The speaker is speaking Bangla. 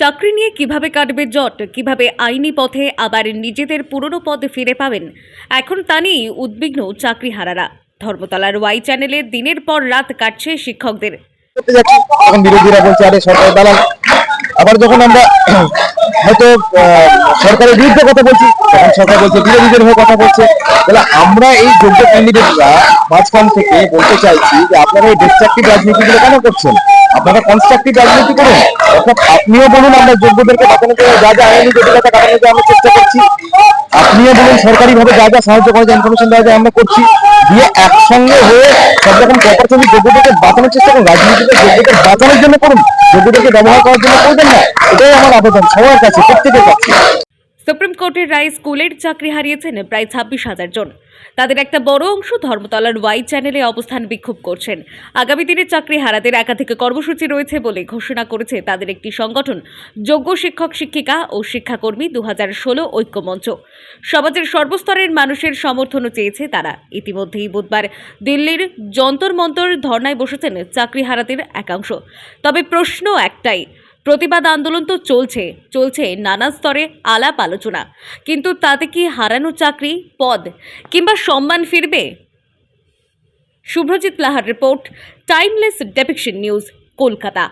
চাকরি নিয়ে কীভাবে কাটবে জট, কীভাবে আইনি পথে আবার নিজেদের পুরনো পদ ফিরে পাবেন? এখন তা নিয়েই উদ্বিগ্ন চাকরি হারারা ধর্মতলার ওয়াই চ্যানেলে দিনের পর রাত কাটছে শিক্ষকদের। আবার যখন আমরা হয়তো সরকারের বিরুদ্ধে কথা বলছি, তখন সরকার বলছে বিরোধীদের হয়ে কথা বলছে। তাহলে আমরা এই যোগ্য ক্যান্ডিডেটরা মাঝখান থেকে বলতে চাইছি যে আপনারা এই ডিস্ট্রাকটিভ রাজনীতিগুলো কেন করছেন? আপনারা কনস্ট্রাকটিভ রাজনীতি করুন? অর্থাৎ আপনিও বলুন আমরা যোগ্যদেরকে জন্য যা যা আইনি জটিলতা কাটানোর জন্য আমরা চেষ্টা করছি। আপনিও বলুন সরকারি ভাবে যা যা সাহায্য করা যায় ইনফরমেশন দেওয়া যায়, আমরা করছি। দিয়ে একসঙ্গে হয়ে সব রকম কপারচন্দি যোগ্যতাকে বাঁচানোর চেষ্টা করুন, রাজনীতিতে যোগ্যতা বাঁচানোর জন্য করুন যোগ্যতাকে ব্যবহার করার জন্য করবেন না, এটাই আমার আবেদন সবার কাছে, প্রত্যেকের কাছে। সুপ্রিম কোর্টের রায় স্কুলের চাকরি হারিয়েছেন প্রায় ছাব্বিশ হাজার জন। তাদের একটা বড় অংশ ধর্মতলার ওয়াই চ্যানেলে অবস্থান বিক্ষোভ করছেন। আগামী দিনে চাকরি হারাদের একাধিক কর্মসূচি রয়েছে বলে ঘোষণা করেছে তাদের একটি সংগঠন, যোগ্য শিক্ষক শিক্ষিকা ও শিক্ষাকর্মী দু হাজার ষোলো ঐক্যমঞ্চ। সমাজের সর্বস্তরের মানুষের সমর্থনও চেয়েছে তারা। ইতিমধ্যেই বুধবার দিল্লির যন্তর মন্তর ধর্নায় বসেছেন চাকরি হারাদের একাংশ। তবে প্রশ্ন একটাই প্রতিবাদ আন্দোলন তো চলছে চলছে নানা স্তরে আলাপ আলোচনা। কিন্তু তাতে কি হারানো চাকরি, পদ, কিংবা সম্মান ফিরবে? শুভ্রজিৎ লাহার report timeless depiction news Kolkata.